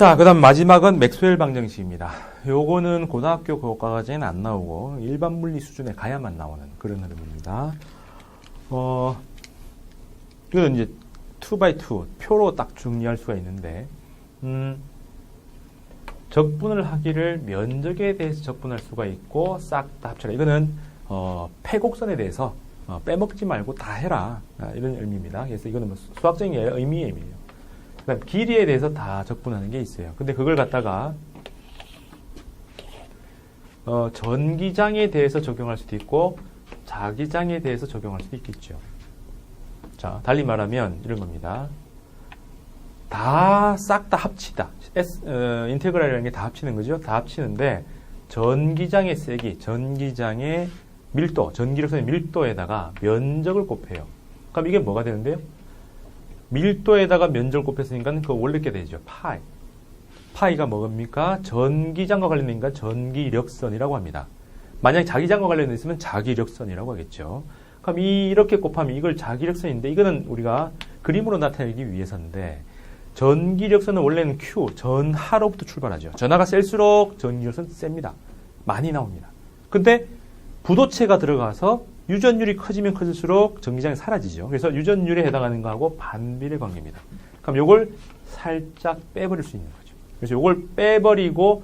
자, 그 다음 마지막은 맥스웰 방정식입니다. 요거는 고등학교 교과과정에는 안 나오고 일반 물리 수준에 가야만 나오는 그런 흐름입니다. 어, 이거는 이제 2x2 표로 딱 정리할 수가 있는데, 음, 적분을 하기를 면적에 대해서 적분할 수가 있고 싹 다 합쳐라. 이거는 어, 패곡선에 대해서 어, 빼먹지 말고 다 해라 아, 이런 의미입니다. 그래서 이거는 뭐 수학적인 의미의 의미예요. 그다음 길이에 대해서 다 적분하는 게 있어요. 근데 그걸 갖다가 어, 전기장에 대해서 적용할 수도 있고 자기장에 대해서 적용할 수도 있겠죠. 자, 달리 말하면 이런 겁니다. 다 싹 다 합치다. S, 어, 인테그랄이라는 게 다 합치는 거죠. 다 합치는데 전기장의 세기, 전기장의 밀도, 전기력선의 밀도에다가 면적을 곱해요. 그럼 이게 뭐가 되는데요? 밀도에다가 면적을 곱했으니까 그 원래 게 되죠. 파이. 파이가 뭡니까? 전기장과 관련된 전기력선이라고 합니다. 만약에 자기장과 관련돼 있으면 자기력선이라고 하겠죠. 그럼 이, 이렇게 곱하면 이걸 자기력선인데 이거는 우리가 그림으로 나타내기 위해서인데 전기력선은 원래는 Q, 전하로부터 출발하죠. 전하가 셀수록 전기력선 셉니다. 많이 나옵니다. 근데 부도체가 들어가서 유전율이 커지면 커질수록 전기장이 사라지죠. 그래서 유전율에 해당하는 거하고 반비례 관계입니다. 그럼 요걸 살짝 빼버릴 수 있는 거죠. 그래서 요걸 빼버리고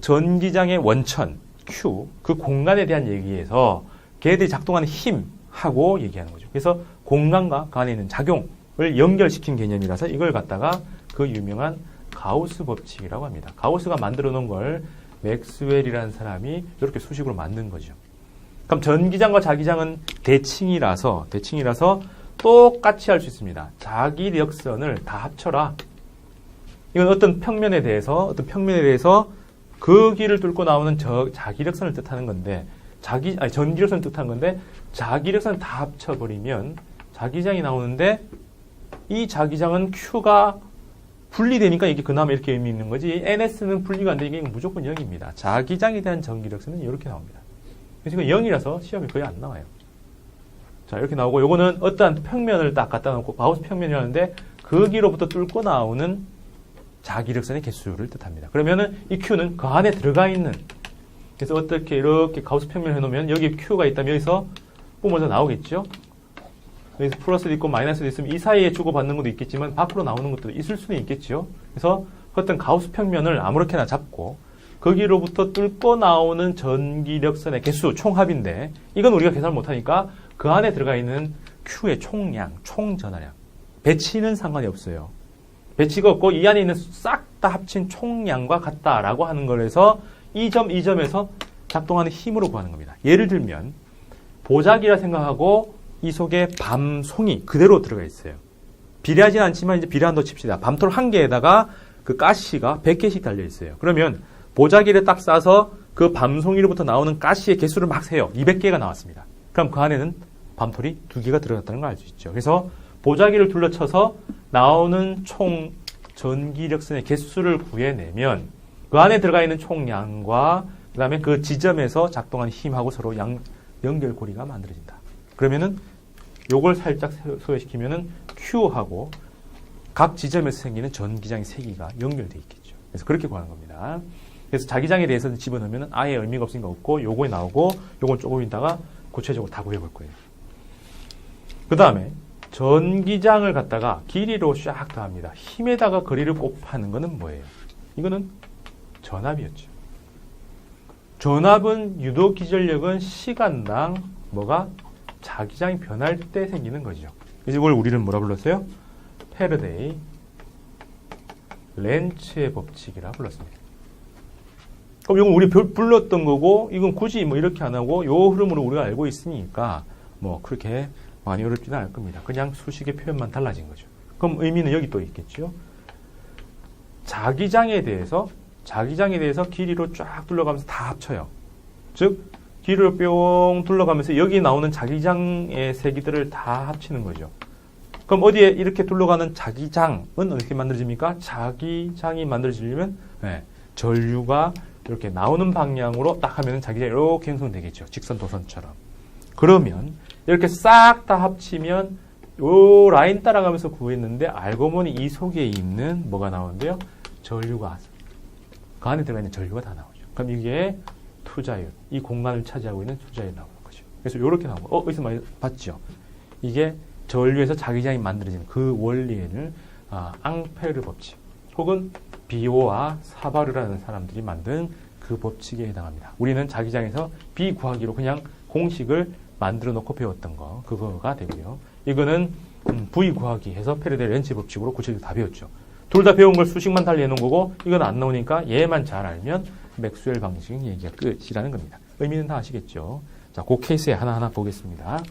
전기장의 원천, Q, 그 공간에 대한 얘기에서 걔들이 작동하는 힘하고 얘기하는 거죠. 그래서 공간과 그 안에 있는 작용을 연결시킨 개념이라서 이걸 갖다가 그 유명한 가우스 법칙이라고 합니다. 가우스가 만들어 놓은 걸 맥스웰이라는 사람이 이렇게 수식으로 만든 거죠. 그럼 전기장과 자기장은 대칭이라서 대칭이라서 똑같이 할 수 있습니다. 자기력선을 다 합쳐라. 이건 어떤 평면에 대해서 어떤 평면에 대해서 그 길을 뚫고 나오는 저 자기력선을 뜻하는 건데 자기 아니 전기력선을 뜻하는 건데 자기력선을 다 합쳐버리면 자기장이 나오는데 이 자기장은 Q가 분리되니까 이게 그나마 이렇게 의미 있는 거지 NS는 분리가 안 되니까 무조건 0입니다. 자기장에 대한 전기력선은 이렇게 나옵니다. 이건 0이라서 시험에 거의 안 나와요. 자, 이렇게 나오고, 요거는 어떠한 평면을 딱 갖다 놓고, 바우스 평면이라는데, 거기로부터 뚫고 나오는 자기력선의 개수를 뜻합니다. 그러면은 이 Q는 그 안에 들어가 있는, 그래서 어떻게 이렇게 가우스 평면을 해놓으면, 여기 Q가 있다면 여기서 뿜어져 나오겠죠? 여기서 플러스도 있고 마이너스도 있으면 이 사이에 주고받는 것도 있겠지만, 밖으로 나오는 것도 있을 수는 있겠죠? 그래서 어떤 가우스 평면을 아무렇게나 잡고, 거기로부터 뚫고 나오는 전기력선의 개수 총합인데 이건 우리가 계산을 못하니까 그 안에 들어가 있는 Q의 총량, 총전하량 배치는 상관이 없어요. 배치가 없고 이 안에 있는 싹 다 합친 총량과 같다라고 하는 거에서 이 점, 이 점에서 작동하는 힘으로 구하는 겁니다. 예를 들면 보자기라 생각하고 이 속에 밤송이 그대로 들어가 있어요. 비례하진 않지만 이제 비례한다 칩시다. 밤톨 한 개에다가 그 가시가 100개씩 달려 있어요. 그러면 보자기를 딱 싸서 그 밤송이로부터 나오는 가시의 개수를 막 세요. 200개가 나왔습니다. 그럼 그 안에는 밤톨이 두 개가 들어갔다는 걸 알 수 있죠. 그래서 보자기를 둘러쳐서 나오는 총 전기력선의 개수를 구해내면 그 안에 들어가 있는 총량과 그 다음에 그 지점에서 작동하는 힘하고 서로 양, 연결고리가 만들어진다. 그러면은 요걸 살짝 소외시키면은 Q하고 각 지점에서 생기는 전기장의 세기가 연결되어 있겠죠. 그래서 그렇게 구하는 겁니다. 그래서 자기장에 대해서는 집어넣으면 아예 의미가 없으니까 없고 요거에 나오고 요건 조금 있다가 구체적으로 다 구해볼 거예요. 그 다음에 전기장을 갖다가 길이로 쫙 더합니다. 힘에다가 거리를 곱하는 거는 뭐예요? 이거는 전압이었죠. 전압은 유도 기전력은 시간당 뭐가 자기장이 변할 때 생기는 거죠. 이걸 우리는 뭐라 불렀어요? 페르데이 렌츠의 법칙이라 불렀습니다. 그럼 이건 우리 불렀던 거고 이건 굳이 뭐 이렇게 안 하고 요 흐름으로 우리가 알고 있으니까 뭐 그렇게 많이 어렵지는 않을 겁니다. 그냥 수식의 표현만 달라진 거죠. 그럼 의미는 여기 또 있겠죠. 자기장에 대해서 자기장에 대해서 길이로 쫙 둘러가면서 다 합쳐요. 즉 길이를 뿅 둘러가면서 여기 나오는 자기장의 세기들을 다 합치는 거죠. 그럼 어디에 이렇게 둘러가는 자기장은 어떻게 만들어집니까? 자기장이 만들어지려면 네, 전류가 이렇게 나오는 방향으로 딱 하면 자기장이 이렇게 형성되겠죠. 직선 도선처럼. 그러면 이렇게 싹 다 합치면 요 라인 따라가면서 구했는데 알고 보니 이 속에 있는 뭐가 나오는데요? 전류가 그 안에 들어가 있는 전류가 다 나오죠. 그럼 이게 투자율, 이 공간을 차지하고 있는 투자율이 나오는 거죠. 그래서 이렇게 나오고, 어, 어디서 많이 봤죠? 이게 전류에서 자기장이 만들어지는 그 원리를 아, 앙페르 법칙 혹은 비오와 사바르라는 사람들이 만든 그 법칙에 해당합니다. 우리는 자기장에서 비 구하기로 그냥 공식을 만들어 놓고 배웠던 거 그거가 되고요. 이거는 음, V 구하기 해서 페르데 렌치 법칙으로 구체적으로 다 배웠죠. 둘 다 배운 걸 수식만 달리 해놓은 거고 이건 안 나오니까 얘만 잘 알면 맥스웰 방식 얘기가 끝이라는 겁니다. 의미는 다 아시겠죠? 자, 그 케이스에 하나하나 보겠습니다.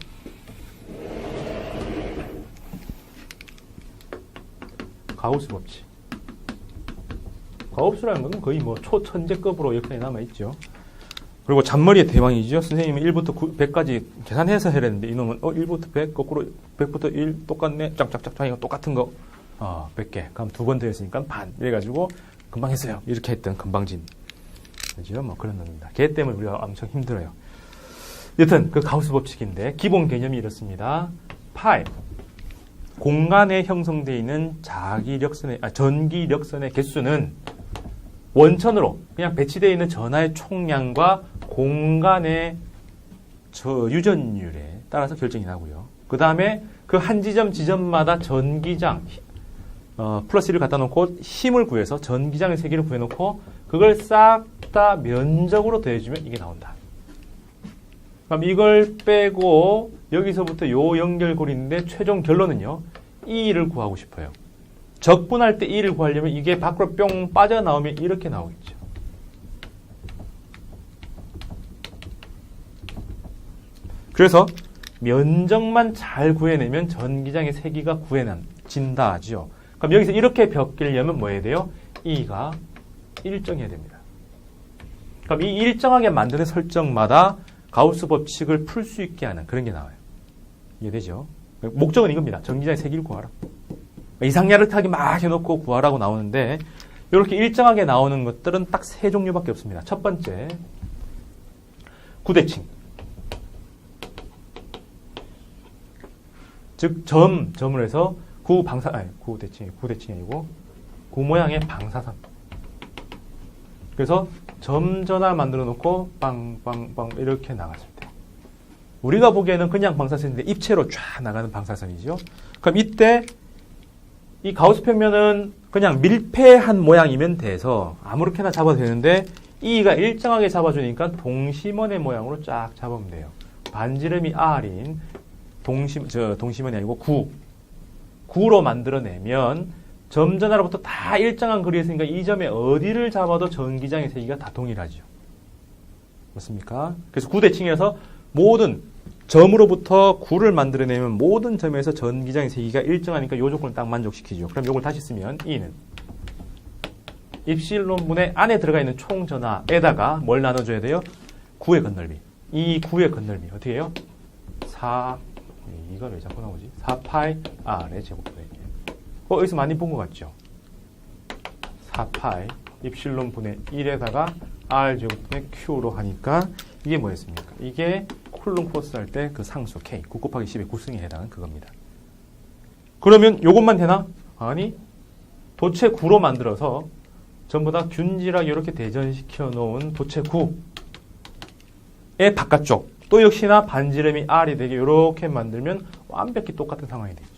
가우스 법칙. 가우스라는 건 거의 뭐 초천재급으로 역사에 남아있죠. 그리고 잔머리의 대왕이죠. 선생님은 1부터 9, 100까지 계산해서 해야 되는데 이놈은 어 1부터 100 거꾸로 100부터 1 똑같네. 짝짝짝 이거 똑같은 거. 어, 100개. 그럼 두 번 더 했으니까 반. 이래 가지고 금방 했어요. 이렇게 했던 금방진. 그죠? 뭐 그런 놈입니다. 걔 때문에 우리가 엄청 힘들어요. 여튼 그 가우스 법칙인데 기본 개념이 이렇습니다. 파이 공간에 형성되어 있는 자기력선의 아, 전기력선의 개수는 원천으로 그냥 배치되어 있는 전하의 총량과 공간의 저 유전율에 따라서 결정이 나고요. 그 다음에 그 한 지점 지점마다 전기장 어, 플러스 1을 갖다 놓고 힘을 구해서 전기장의 세기를 구해놓고 그걸 싹 다 면적으로 더해주면 이게 나온다. 그럼 이걸 빼고 여기서부터 요 연결고리인데 최종 결론은요. E를 구하고 싶어요. 적분할 때 E를 구하려면 이게 밖으로 뿅 빠져나오면 이렇게 나오겠죠. 그래서 면적만 잘 구해내면 전기장의 세기가 구해진다 하죠. 그럼 여기서 이렇게 벽끼려면 뭐 해야 돼요? E가 일정해야 됩니다. 그럼 이 일정하게 만드는 설정마다 가우스 법칙을 풀 수 있게 하는 그런 게 나와요. 이해되죠? 목적은 이겁니다. 전기장의 세기를 구하라. 이상야릇하게 막 해놓고 구하라고 나오는데 이렇게 일정하게 나오는 것들은 딱 세 종류밖에 없습니다. 첫 번째, 구대칭. 즉, 점, 점을 해서 구방사, 아니, 구대칭이, 구대칭이 아니고, 구 모양의 방사선. 그래서 점 전화 만들어 놓고, 빵, 빵, 빵, 이렇게 나갔을 때. 우리가 보기에는 그냥 방사선인데 입체로 쫙 나가는 방사선이죠. 그럼 이때 이 가우스 평면은 그냥 밀폐한 모양이면 돼서 아무렇게나 잡아도 되는데 E가 일정하게 잡아주니까 동심원의 모양으로 쫙 잡으면 돼요. 반지름이 R인 동심, 저, 동심원이 아니고 9. 9로 만들어내면 점 전하로부터 다 일정한 거리에 있으니까 이 점에 어디를 잡아도 전기장의 세기가 다 동일하죠. 맞습니까? 그래서 9대칭에서 모든 점으로부터 9를 만들어내면 모든 점에서 전기장의 세기가 일정하니까 이 조건을 딱 만족시키죠. 그럼 이걸 다시 쓰면 E는 입실론분의 안에 들어가 있는 총전하에다가 뭘 나눠줘야 돼요? 9의 건널비. 이 9의 건널비 어떻게 해요? 4 이가 왜 자꾸 나오지? 4파이 R의 제곱분의 어, 어디서 많이 본 것 같죠? 4파이 입실론 분의 1에다가 R 제곱분의 Q로 하니까 이게 뭐였습니까? 이게 콜룸 코스 할 때 그 상수 K 9 곱하기 10의 9승에 해당하는 그겁니다. 그러면 요것만 되나? 아니 도체 9로 만들어서 전부 다 균질하게 이렇게 대전시켜 놓은 도체 9의 바깥쪽 또 역시나 반지름이 R이 되게 이렇게 만들면 완벽히 똑같은 상황이 되죠.